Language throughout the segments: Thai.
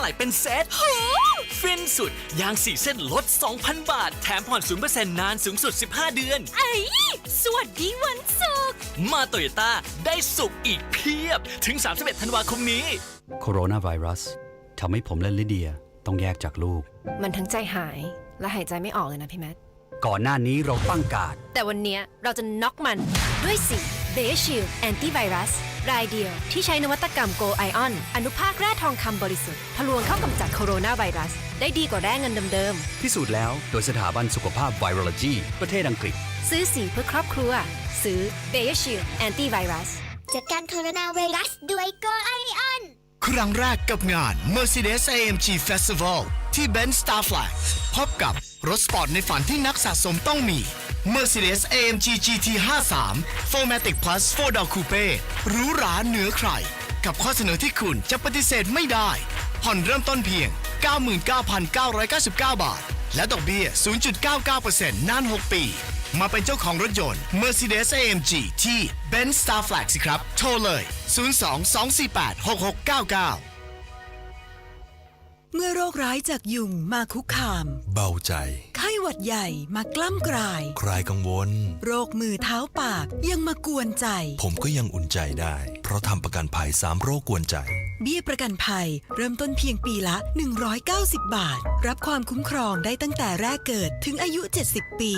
ไหลเป็นเซตฟินสุด ยางสี่เส้นลด 2,000 บาท แถมผ่อน 0%นานสูงสุด 15 เดือน ไอ้สวัสดีวันศุกร์ มาโตโยต้าได้สุกอีกเพียบ ถึง 31 ธันวาคมนี้ โคโรนาไวรัสทำให้ผมและลิเดียต้องแยกจากลูก มันทั้งใจหายและหายใจไม่ออกเลยนะพี่แมท ก่อนหน้านี้เราตั้งการดแต่วันเนี้ยเราจะน็อกมันด้วยสี เบชิลแอนตี้ไวรัสรายเดียวที่ใช้นวัตกรรมโกไอออนอนุภาคแร่ทองคำบริสุทธิ์ทะลวงเข้ากำจัดโคโรนาไวรัส ได้ดีกว่าแร่เงินเดิมพิสูจน์แล้วโดยสถาบันสุขภาพไวรัลจีประเทศอังกฤษๆซื้อสีเพื่อครอบครัว ซื้อเบชิลแอนตี้ไวรัสจัดการโคโรนาไวรัสด้วยโกไอออนครั้งแรกกับงาน Mercedes AMG Festival ที่ Ben Star Flag พบกับรถสปอร์ตในฝันที่นักสะสมต้องมี Mercedes AMG GT 53 4matic Plus 4 Door Coupe หรูหราเหนือใคร กับข้อเสนอที่คุณจะปฏิเสธไม่ได้ ผ่อนเริ่มต้นเพียง 99,999 บาท และดอกเบี้ย 0.99%นาน 6 ปี มาเป็นเจ้าของรถยนต์ Mercedes AMG ที่ Ben Star Flag สิครับ โทรเลย 02-248-6699เมื่อโรคร้ายจากยุงมาคุกคาม เบาใจ ไข้หวัดใหญ่มากล้ำกลายคลายกังวล โรคมือเท้าปากยังมากวนใจ ผมก็ยังอุ่นใจได้ เพราะทำประกันภัยสามโรคกวนใจ เบี้ยประกันภัย เริ่มต้นเพียงปีละ 190 บาท รับความคุ้มครองได้ตั้งแต่แรกเกิดถึงอายุ 70 ปี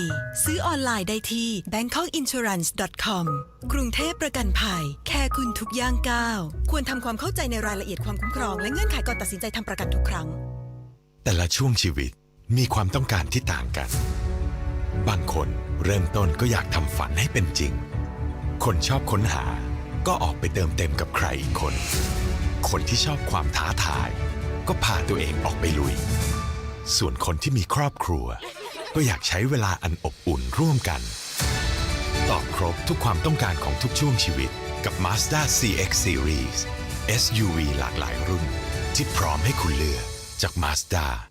ซื้อออนไลน์ได้ที่ bangkokinsurance.com กรุงเทพประกันภัย แค่คุณทุกย่างก้าวควรทำความเข้าใจในรายละเอียดความคุ้มครอง และเงื่อนไขก่อนตัดสินใจทำประกันทุกครั้ง แต่ละช่วงชีวิต มีความต้องการที่ต่างกัน บางคนเริ่มต้นก็อยากทำฝันให้เป็นจริง คนชอบค้นหาก็ออกไปเติมเต็มกับใครอีกคน คนที่ชอบความท้าทาย ก็พาตัวเองออกไปลุย ส่วนคนที่มีครอบครัว ก็อยากใช้เวลาอันอบอุ่นร่วมกัน ตอบครบทุกความต้องการของทุกช่วงชีวิตกับ Mazda CX Series SUV หลากหลายรุ่น ที่พร้อมให้คุณเลือกจาก Mazda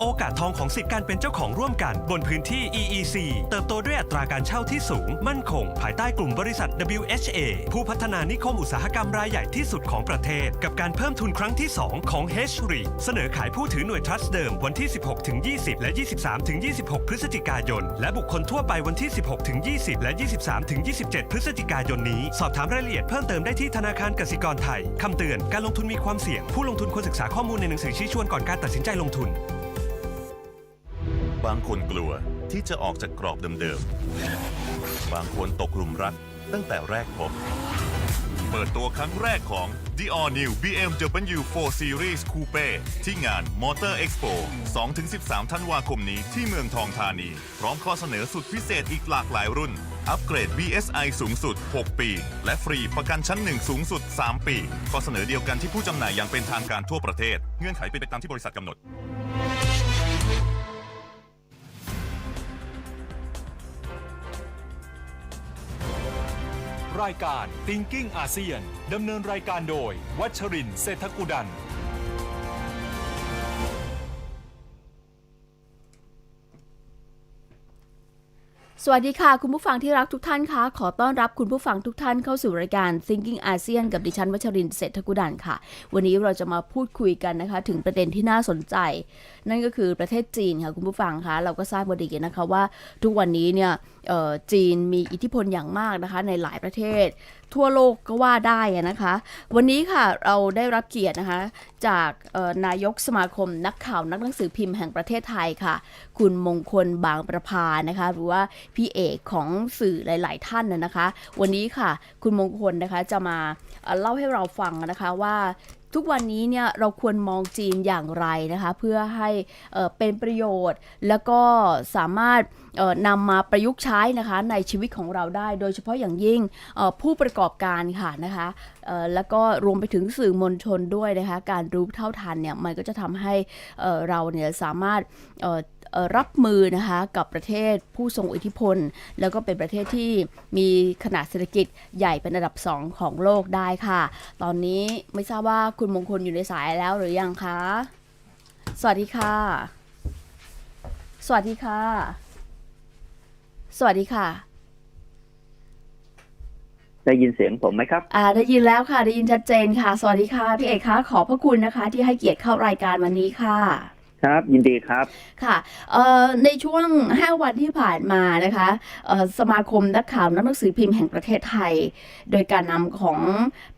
โอกาสทองของสิทธิการเป็นเจ้าของร่วมกันบนพื้นที่ EEC เติบโตด้วยอัตราการเช่าที่สูง มั่นคง ภายใต้กลุ่มบริษัท WHA ผู้พัฒนานิคมอุตสาหกรรมรายใหญ่ที่สุดของประเทศ กับการเพิ่มทุนครั้งที่ 2 ของ h r e เสนอขายผู้ถือหน่วยทรัสต์เดิมวันที่ 16ถึง20 และ 23ถึง26 พฤศจิกายน และบุคคลทั่วไปวันที่ 16ถึง20 และ 23ถึง27 พฤศจิกายนนี้ สอบถามรายละเอียดเพิ่มเติมได้ที่ธนาคารกสิกรไทยคำเตือนการลงทุนมีความเสี่ยง ผู้ลงทุนควรศึกษาข้อมูลในหนังสือชี้ชวนก่อนการตัดสินใจลงทุน บางคนกลัวที่จะออกจากกรอบเดิมๆ บางคนตกหลุมรักตั้งแต่แรกพบ เปิดตัวครั้งแรกของ The All New BMW 4 Series Coupe ที่งาน Motor Expo 2-13 ธันวาคมนี้ที่เมืองทองธานี พร้อมข้อเสนอสุดพิเศษอีกหลากหลายรุ่น อัปเกรด BSI สูงสุด 6 ปี และฟรีประกันชั้น 1 สูงสุด 3 ปี ข้อเสนอเดียวกันที่ผู้จำหน่ายอย่างเป็นทางการทั่วประเทศ เงื่อนไขเป็นไปตามที่บริษัทกำหนด รายการ Thinking ASEAN ดำเนินรายการโดย วัชรินทร์เศรษฐกุดัน สวัสดีค่ะ คุณผู้ฟังที่รักทุกท่านคะขอต้อนรับคุณผู้ฟังทุกท่านเข้าสู่รายการ Thinking ASEAN กับดิฉันวัชรินเศรษฐกุดันค่ะ วันนี้เราจะมาพูดคุยกันนะคะ ถึงประเด็นที่น่าสนใจ นั่นก็คือประเทศจีนค่ะ คุณผู้ฟังคะเราก็ทราบกันดีนะคะว่าทุกวันนี้เนี่ยจีนมีอิทธิพลอย่างมากนะคะ ในหลายประเทศทั่วโลกก็ว่าได้นะคะ วันนี้ค่ะเราได้รับเกียรตินะคะ จากนายกสมาคมนักข่าวนักหนังสือพิมพ์แห่งประเทศไทยค่ะ คุณมงคลบางประพานะคะ หรือว่าพี่เอกของสื่อหลาย ๆ ท่านนะนะคะ วันนี้ค่ะ คุณมงคลนะคะจะมาเล่าให้เราฟังนะคะว่า ทุกวันนี้เนี่ยเราควรมองจีนอย่างไรนะคะเพื่อให้เอ่อเป็นประโยชน์ แล้วก็สามารถนำมาประยุกต์ใช้นะคะในชีวิตของเราได้ โดยเฉพาะอย่างยิ่งผู้ประกอบการค่ะนะคะแล้วก็รวมไปถึงสื่อมวลชนด้วยนะคะการรู้เท่าทันเนี่ยมันก็จะทำให้เราเนี่ยสามารถ รับมือนะคะกับประเทศผู้ทรงอิทธิพล แล้วก็เป็นประเทศที่มีขนาดเศรษฐกิจใหญ่เป็นอันดับสองของโลกได้ค่ะ ตอนนี้ไม่ทราบว่าคุณมงคลอยู่ในสายแล้วหรือยังคะ สวัสดีค่ะ สวัสดีค่ะ สวัสดีค่ะ ได้ยินเสียงผมไหมครับ อ่าได้ยินแล้วค่ะได้ยินชัดเจนค่ะ สวัสดีค่ะพี่เอกคะขอบพระคุณนะคะ ที่ให้เกียรติเข้ารายการวันนี้ค่ะ ครับยินดีครับ ค่ะเอ่อในช่วง 5 วันที่ผ่านมานะคะเอ่อสมาคมนักข่าวนักหนังสือพิมพ์แห่งประเทศไทย โดยการนำของ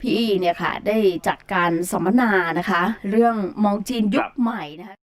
พี่อีเนี่ยค่ะ ได้จัดการสัมมนานะคะ เรื่องมองจีนยุครัคบใหม่นะคะ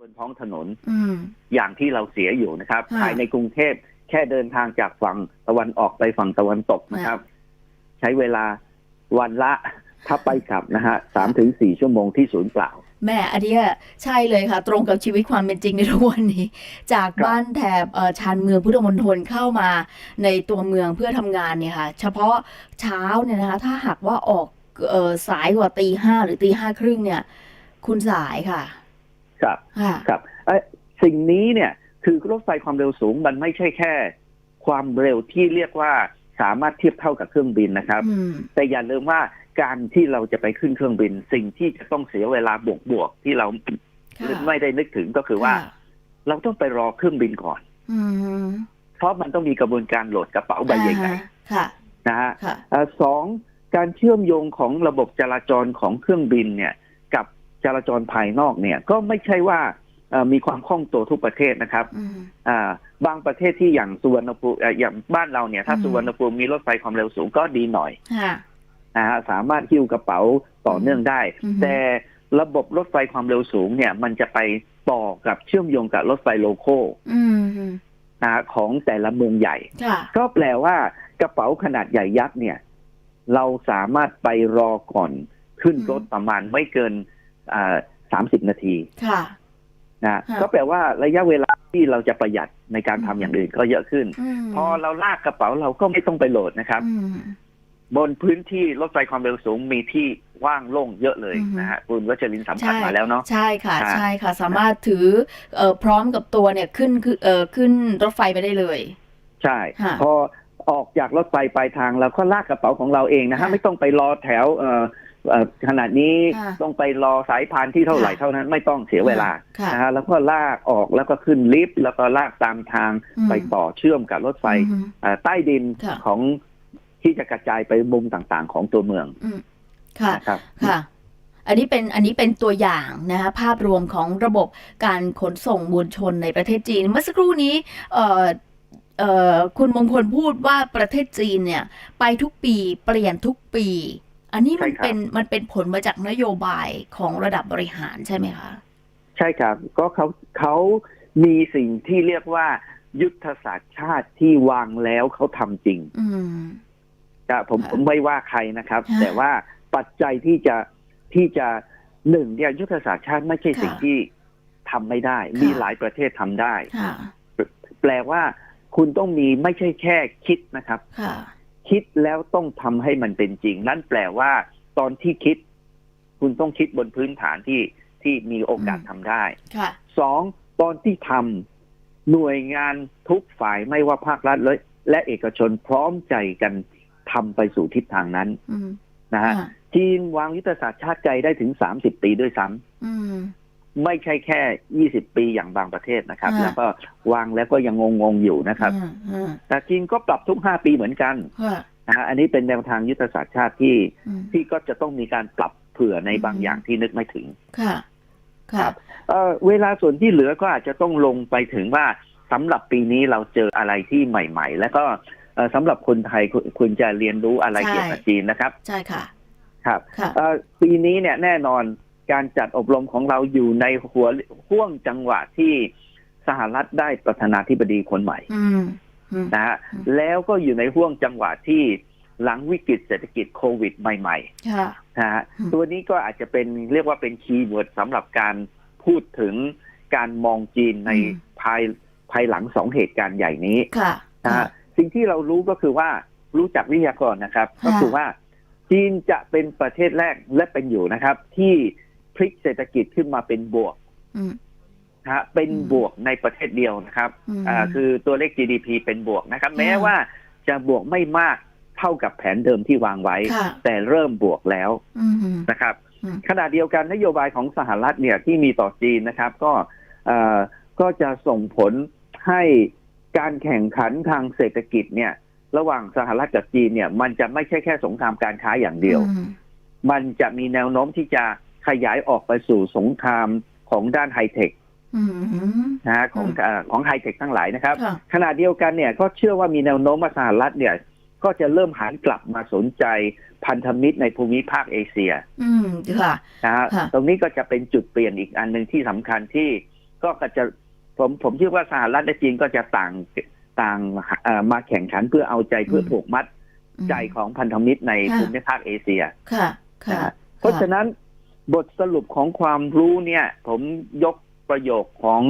บนท้องถนนอืมอย่างที่เราเสียอยู่นะครับค่ะภายในกรุงเทพแค่เดินทางจากฝั่งตะวันออกไปฝั่งตะวันตกนะครับ ใช้เวลาวันละถ้าไปกลับนะฮะสามถึงสี่ชั่วโมงที่ศูนย์เปล่าแม่อันเนี้ยใช่เลยค่ะ ตรงกับชีวิตความเป็นจริงในทุกวันนี้ จากครับบ้านแถบเอ่อชานเมืองพุทธมณฑลเข้ามาในตัวเมืองเพื่อทำงานเนี่ยค่ะ เฉพาะเช้าเนี่ยนะคะ ถ้าหากว่าออกเอ่อสายกว่าตีห้าหรือตีห้าครึ่งเนี่ย คุณสายค่ะ ครับค่ะครับเอ้ยสิ่งนี้เนี่ยคือรถไฟความเร็วสูงมันไม่ใช่แค่ ความเร็วที่เรียกว่าสามารถเทียบเท่ากับเครื่องบินนะครับอืมแต่อย่าลืมว่าการที่เราจะไปขึ้นเครื่องบิน สิ่งที่จะต้องเสียเวลาบวกบวกๆที่เราค่ะไม่ได้นึกถึงก็คือว่าค่ะเราต้องไปรอเครื่องบินก่อนอืมเพราะมันต้องมีกระบวนการโหลดกระเป๋าใบใหญ่อ่าฮะค่ะๆนะฮะค่ะเอ่อสองการเชื่อมโยงของระบบจราจรของเครื่องบินเนี่ยกับ จราจรภายนอกเนี่ยก็ไม่ใช่ว่าเอ่อมีความคล่องตัวทุกประเทศนะครับอืมอ่าบางประเทศที่อย่างสุวรรณภูมิเอ่ออย่างบ้านเราเนี่ย ถ้าอืมสุวรรณภูมิมีรถไฟความเร็วสูงก็ดีหน่อยค่ะนะฮะสามารถหิ้วกระเป๋าต่อเนื่องได้อืมแต่ระบบรถไฟความเร็วสูงเนี่ย มันจะไปต่อกับเชื่อมโยงกับรถไฟโลโก้อืมนะฮะของแต่ละเมืองใหญ่ค่ะก็แปลว่ากระเป๋าขนาดใหญ่ยักษ์เนี่ย เราสามารถไปรอก่อนขึ้นอืมรถประมาณไม่เกิน สามสิบนาทีค่ะนะค่ะก็แปลว่าระยะเวลาที่เราจะประหยัดในการทำอย่างอื่นก็เยอะขึ้นอืมพอเราลากกระเป๋าเราก็ไม่ต้องไปโหลดนะครับอืมบนพื้นที่รถไฟความเร็วสูงมีที่ว่างโล่งเยอะเลยอือฮึนะฮะคุณวัชรินทร์สัมผัสใช่มาแล้วเนาะใช่ค่ะอ่าใช่ค่ะ สามารถถือเอ่อพร้อมกับตัวเนี่ยขึ้นคือเอ่อขึ้นรถไฟไปได้เลย ใช่ค่ะพอออกจากรถไฟปลายทางเราก็ลากกระเป๋าของเราเองนะฮะค่ะไม่ต้องไปรอแถวเอ่อเอ่อ ขนาดนี้ค่ะต้องไปรอสายพานที่เท่าไหร่ค่ะเท่านั้นไม่ต้องเสียเวลาค่ะนะฮะแล้วก็ลากออกแล้วก็ขึ้นลิฟต์แล้วก็ลากตามทางอืมไปต่อเชื่อมกับรถไฟอืมเอ่อใต้ดินค่ะของที่จะกระจายไปมุมต่างๆ ของตัวเมืองอืมค่ะนะครับค่ะอันนี้เป็นอันนี้เป็นตัวอย่างนะคะภาพรวมของระบบการขนส่งมวลชนในประเทศจีน เมื่อสักครู่นี้เอ่อเอ่อคุณมงคลพูดว่าประเทศจีนเนี่ย ไปทุกปีเปลี่ยนทุกปี อันนี้มันใช่ครับเป็นมันเป็นผลมาจากนโยบายของระดับบริหารใช่ไหมคะ ใช่ครับ ก็เขาเขามีสิ่งที่เรียกว่ายุทธศาสตร์ชาติที่วางแล้วเขาทำจริงอืมจะผมค่ะผมไม่ว่าใครนะครับค่ะแต่ว่าปัจจัยที่จะที่จะหนึ่งเนี่ยยุทธศาสตร์ชาติไม่ใช่สิ่งค่ะที่ทำไม่ได้ค่ะมีหลายประเทศทำได้ค่ะแปลว่าคุณต้องมีไม่ใช่แค่คิดนะครับ ค่ะคิดแล้วต้องทำให้มันเป็นจริง นั่นแปลว่า ตอนที่คิด คุณต้องคิดบนพื้นฐานที่ที่มีโอกาสอืมทำได้ค่ะสองตอนที่ทำหน่วยงานทุกฝ่ายไม่ว่าภาครัฐและและเอกชนพร้อมใจกันทำไปสู่ทิศทางนั้นอืมนะฮะค่ะจีนวางยุทธศาสตร์ชาติไกลได้ถึง30ปีด้วยซ้ำอืม ไม่ใช่แค่ 20 ปีอย่างบางประเทศนะครับค่ะแล้วก็วางแล้วก็ยังงงๆอยู่นะครับอืมอืมแต่จีนก็ปรับทุก 5 ปีเหมือนกันค่ะนะฮะอันนี้เป็นแนวทางยุทธศาสตร์ชาติที่อืมที่ก็จะต้องมีการปรับเผื่อในบางอืมอย่างที่นึกไม่ถึงค่ะค่ะเอ่อเวลาส่วนที่เหลือก็อาจจะต้องลงไปถึงว่าสำหรับปีนี้เราเจออะไรที่ใหม่ ๆ แล้วก็เอ่อสำหรับคนไทยคุณคุณจะเรียนรู้อะไรใช่เกี่ยวกับจีนนะครับ ใช่ค่ะ ครับค่ะเอ่อปีนี้เนี่ยแน่นอน การจัดอบรมของเราอยู่ในหัวห่วงจังหวะที่สหรัฐได้ประธานาธิบดีคนใหม่อืมอืมนะฮะอืมแล้วก็อยู่ในห่วงจังหวะที่หลังวิกฤตเศรษฐกิจโควิดใหม่ค่ะๆนะฮะอืมตัวนี้ก็อาจจะเป็นเรียกว่าเป็นคีย์เวิร์ดสำหรับการพูดถึงการมองจีนในภายภายหลังสองเหตุการณ์ใหญ่นี้ค่ะนะค่ะฮะสิ่งที่เรารู้ก็คือว่ารู้จักวิทยากรนะครับค่ะก็คือว่าจีนจะเป็นประเทศแรกและเป็นอยู่นะครับ ที่ พลิกเศรษฐกิจขึ้นมาเป็นบวกอืมนะฮะเป็นอืมบวกในประเทศเดียวนะครับอืมอ่าคือตัวเลข GDP เป็นบวกนะครับค่ะแม้ว่าจะบวกไม่มากเท่ากับแผนเดิมที่วางไว้ค่ะแต่เริ่มบวกแล้วอืมนะครับอืมขณะเดียวกันนโยบายของสหรัฐเนี่ยที่มีต่อจีนนะครับ ก็เอ่อก็จะส่งผลให้การแข่งขันทางเศรษฐกิจเนี่ย ระหว่างสหรัฐกับจีนเนี่ย มันจะไม่ใช่แค่สงครามการค้าอย่างเดียวอืมมันจะมีแนวโน้มที่จะ ขยายออกไปสู่สงครามของด้านไฮเทคอืมนะฮะของอืมเอ่อของไฮเทคทั้งหลายนะครับค่ะขณะเดียวกันเนี่ยก็เชื่อว่ามีแนวโน้มว่าสหรัฐเนี่ย ก็จะเริ่มหันกลับมาสนใจพันธมิตรในภูมิภาคเอเชีย อืมค่ะนะฮะค่ะตรงนี้ก็จะเป็นจุดเปลี่ยนอีกอันหนึ่งที่สำคัญที่ก็ก็จะผมผมเชื่อว่าสหรัฐและจีนก็จะต่างต่างเอ่อมาแข่งขันเพื่อเอาใจเพื่อผูกมัดใจของพันธมิตรในค่ะภูมิภาคเอเชียค่ะนะค่ะฮะเพราะฉะนั้น บทสรุปของความรู้เนี่ย ผมยกประโยคของ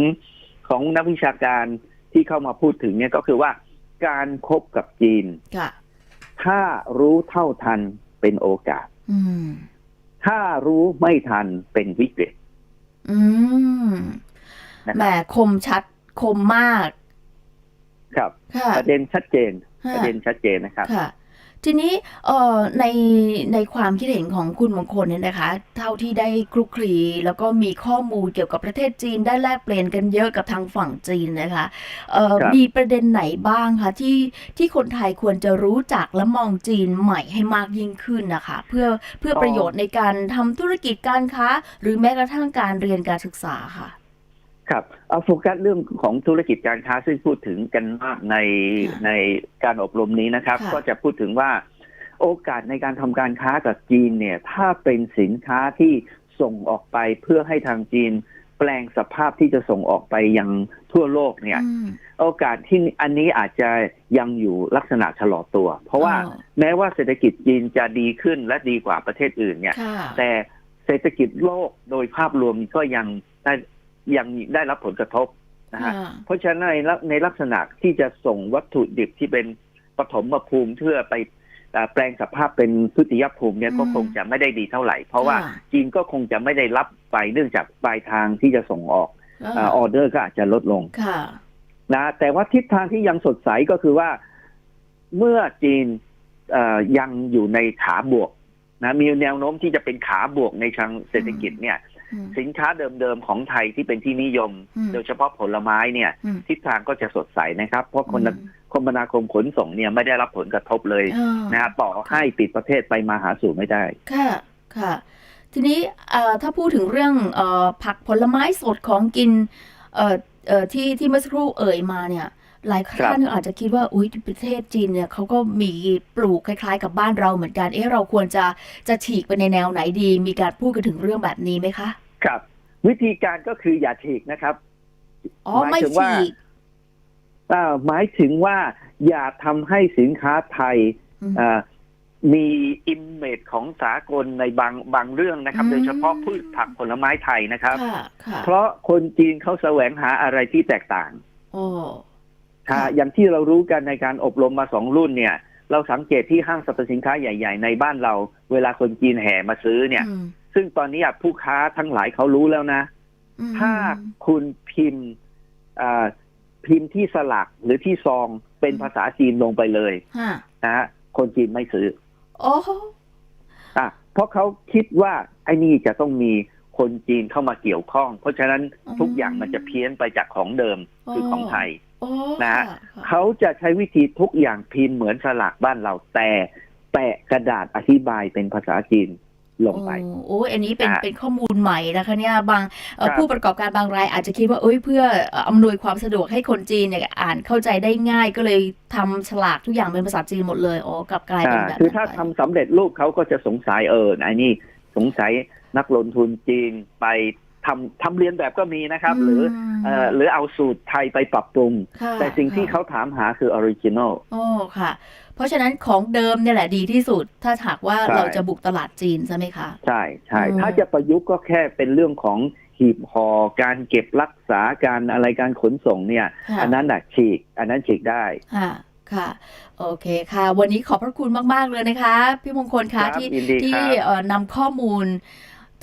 ของนักวิชาการที่เข้ามาพูดถึงเนี่ยก็คือว่าการคบกับจีนค่ะถ้ารู้เท่าทันเป็นโอกาสอืมถ้ารู้ไม่ทันเป็นวิกฤตอืมนะแหมครับคมชัดคมมาก ครับค่ะประเด็นชัดเจนค่ะประเด็นชัดเจนนะครับค่ะ ทีนี้เอ่อในในความคิดเห็นของคุณมงคลเนี่ยนะคะ เท่าที่ได้คลุกคลีแล้วก็มีข้อมูลเกี่ยวกับประเทศจีนได้แลกเปลี่ยนกันเยอะกับทางฝั่งจีนนะคะเอ่อครับมีประเด็นไหนบ้างคะที่ที่คนไทยควรจะรู้จักและมองจีนใหม่ให้มากยิ่งขึ้นนะคะ เพื่อเพื่อประโยชน์ในการทำธุรกิจการค้า หรือแม้กระทั่งการเรียนการศึกษาค่ะ ครับ เอาโฟกัสเรื่องของธุรกิจการค้าซึ่งพูดถึงกันมากในค่ะในการอบรมนี้นะครับค่ะก็จะพูดถึงว่า โอกาสในการทำการค้ากับจีนเนี่ย ถ้าเป็นสินค้าที่ส่งออกไปเพื่อให้ทางจีน แปลงสภาพที่จะส่งออกไปยังทั่วโลกเนี่ยอืมโอกาสที่อันนี้อาจจะยังอยู่ลักษณะชะลอตัว เพราะว่าอ๋อแม้ว่าเศรษฐกิจจีนจะดีขึ้นและดีกว่าประเทศอื่นเนี่ยค่ะแต่เศรษฐกิจโลกโดยภาพรวมก็ยังได้ ยังได้รับผลกระทบนะฮะค่ะเพราะฉะนั้นในลักในลักษณะที่จะส่งวัตถุดิบที่เป็นปฐมภูมิเพื่อไปเอ่อแปลงสภาพเป็นทุติยภูมิเนี่ยอืมก็คงจะไม่ได้ดีเท่าไหร่ เพราะว่าค่ะจีนก็คงจะไม่ได้รับไปเนื่องจากปลายทางที่จะส่งออกเออออเดอร์ก็อาจจะลดลงค่ะนะแต่ว่าทิศทางที่ยังสดใสก็คือว่าเมื่อจีนเอ่อยังอยู่ในขาบวกนะมีแนวโน้มที่จะเป็นขาบวกในทางเศรษฐกิจเนี่ยอืม สินค้าเดิมๆของไทยที่เป็นที่นิยมอืมโดยเฉพาะผลไม้เนี่ยอืมทิศทางก็จะสดใสนะครับ เพราะคนอืมคมนาคมขนส่งเนี่ยไม่ได้รับผลกระทบเลยอ่านะฮะต่อให้ปิดประเทศไปมาหาสู่ไม่ได้ ค่ะค่ะ ทีนี้เอ่อถ้าพูดถึงเรื่องเอ่อผักผลไม้สดของกินเอ่อเอ่อที่ที่เมื่อสักครู่เอ่ยมาเนี่ย หลายท่านอาจจะคิดว่าอุ้ยประเทศจีนเนี่ยเขาก็มีปลูกคล้ายๆ กับบ้านเราเหมือนกันเอ๊ะเราควรจะจะฉีกไปในแนวไหนดี มีการพูดกันถึงเรื่องแบบนี้ไหมคะครับ วิธีการก็คืออย่าฉีกนะครับอ๋อหมายไม่ถึงว่าฉีกอ่าหมายถึงว่าอย่าทำให้สินค้าไทยอืมอ่ามีอิมเมจของสากลในบางบางเรื่องนะครับอืมโดยเฉพาะพืชผักผลไม้ไทยนะครับค่ะค่ะเพราะคนจีนเขาแสวงหาอะไรที่แตกต่าง โอ้ค่ะค่ะอย่างที่เรารู้กันในการอบรมมาสองรุ่นเนี่ย เราสังเกตที่ห้างสรรพสินค้าใหญ่ ๆ ในบ้านเรา เวลาคนจีนแห่มาซื้อเนี่ยอืมซึ่งตอนนี้อะผู้ค้าทั้งหลายเขารู้แล้วนะอืมถ้าคุณพิมพ์อ่าพิมพ์ที่สลักหรือที่ซองเป็นภาษาจีนลงไปเลยฮะนะฮะคนจีนไม่ซื้อโอ้อะเพราะเขาคิดว่าไอ้นี่จะต้องมีคนจีนเข้ามาเกี่ยวข้อง เพราะฉะนั้นทุกอย่างมันจะเพี้ยนไปจากของเดิมคือของไทยโอ้ นะฮะค่ะค่ะเขาจะใช้วิธีทุกอย่างพิมพ์เหมือนสลักบ้านเราแต่แปะกระดาษอธิบายเป็นภาษาจีนลงไปโอ้โอ้ยอันนี้เป็นอะเป็นข้อมูลใหม่นะคะเนี่ยบางเอ่อครับผู้ประกอบการบางรายอาจจะคิดว่าเอ้ยเพื่อเอ่ออำนวยความสะดวกให้คนจีนเนี่ยอ่านเข้าใจได้ง่ายก็เลยทำฉลากทุกอย่างเป็นภาษาจีนหมดเลยอ๋อกลับกลายเป็นอ่าแบบคือนั้นถ้าไปทำสำเร็จรูปเขาก็จะสงสัยเออไอ้นี่สงสัยนักลงทุนจีนไป ทำทำเรียนแบบก็มีนะครับ หรือเอ่อหรือเอาสูตรไทยไปปรับปรุง ค่ะแต่สิ่งที่ค่ะ เขาถามหาคือออริจินอล โอ้ค่ะ เพราะฉะนั้นของเดิมเนี่ยแหละดีที่สุด ถ้าหากว่าใช่ เราจะบุกตลาดจีนใช่ไหมคะ ใช่ใช่อืม ถ้าจะประยุกต์ก็แค่เป็นเรื่องของหีบห่อการเก็บรักษาการอะไรการขนส่งเนี่ย ค่ะอันนั้นน่ะฉีก อันนั้นฉีกได้ ค่ะค่ะ โอเคค่ะ วันนี้ขอบพระคุณมาก ๆ เลยนะคะ พี่มงคลครัคะบที่ยินดีที่ครับเอ่อนำข้อมูล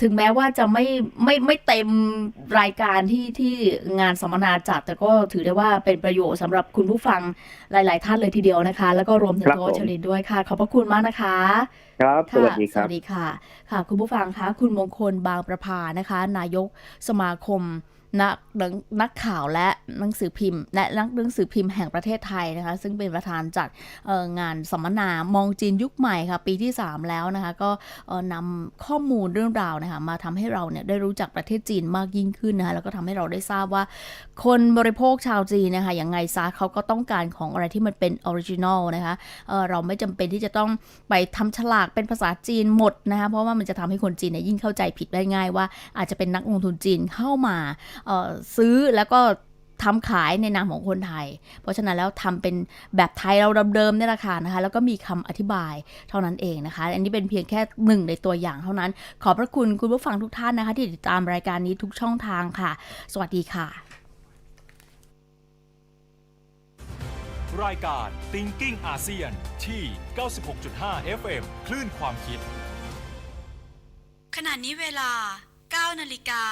ถึงแม้ว่าจะไม่ไม่ไม่เต็มรายการที่ที่งานสัมมนาจัด แต่ก็ถือได้ว่าเป็นประโยชน์สำหรับคุณผู้ฟังหลาย ๆ ท่านเลยทีเดียวนะคะ แล้วก็รวมถึงครับตัวผมชลินด้วยค่ะ ขอบพระคุณมากนะคะครับสค่ะวัสดีคสรับวัสดีค่ะ ค่ะ คุณผู้ฟังคะคุณมงคลบางประพานะคะ นายกสมาคม นักนักข่าวและหนังสือพิมพ์ และนักหนังสือพิมพ์แห่งประเทศไทยนะคะ ซึ่งเป็นประธานจัดงานสัมมนามองจีนยุคใหม่ค่ะ ปีที่ 3 แล้วนะคะ ก็เอ่อนำข้อมูลเรื่องราวนะคะมาทำให้เราเนี่ยได้รู้จักประเทศจีนมากยิ่งขึ้นนะคะแล้วก็ทำให้เราได้ทราบว่า คนบริโภคชาวจีนนะคะอย่างไงซะเขาก็ต้องการของอะไรที่มันเป็นออริจินอลนะคะเเราไม่จำเป็นที่จะต้องไปทำฉลากเป็นภาษาจีนหมดนะคะเพราะว่ามันจะทำให้คนจีนเนี่ยยิ่งเข้าใจผิดได้ง่ายว่าอาจจะเป็นนักลงทุนจีนเข้ามาซื้อแล้วก็ทำขายในนามของคนไทย เพราะฉะนั้นแล้วทำเป็นแบบไทยเราเดิมๆเนี่ยแหละค่ะนะคะ แล้วก็มีคำอธิบายเท่านั้นเองนะคะ อันนี้เป็นเพียงแค่หนึ่งในตัวอย่างเท่านั้น ขอบพระคุณคุณผู้ฟังทุกท่านนะคะ ที่ติดตามรายการนี้ทุกช่องทางค่ะ สวัสดีค่ะ รายการ Thinking ASEAN ที่ 96.5 FM คลื่นความคิด ขณะนี้เวลา 9 นาฬิกา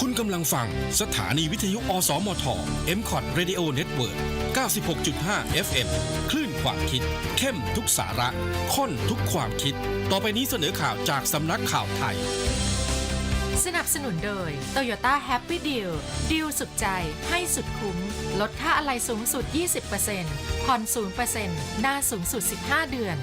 คุณกำลังฟังสถานีวิทยุ อสมท m c o t Radio Network 96.5 FM คลื่นความคิด เข้มทุกสาระข้นทุกความคิด ต่อไปนี้เสนอข่าวจากสำนักข่าวไทย สนับสนุนโดย Toyota Happy Deal ดีลสุดใจให้สุดคุ้ม ลดค่าอะไหล่สูงสุด 20%ผ่อน0%หน้าสูงสุด 15 เดือน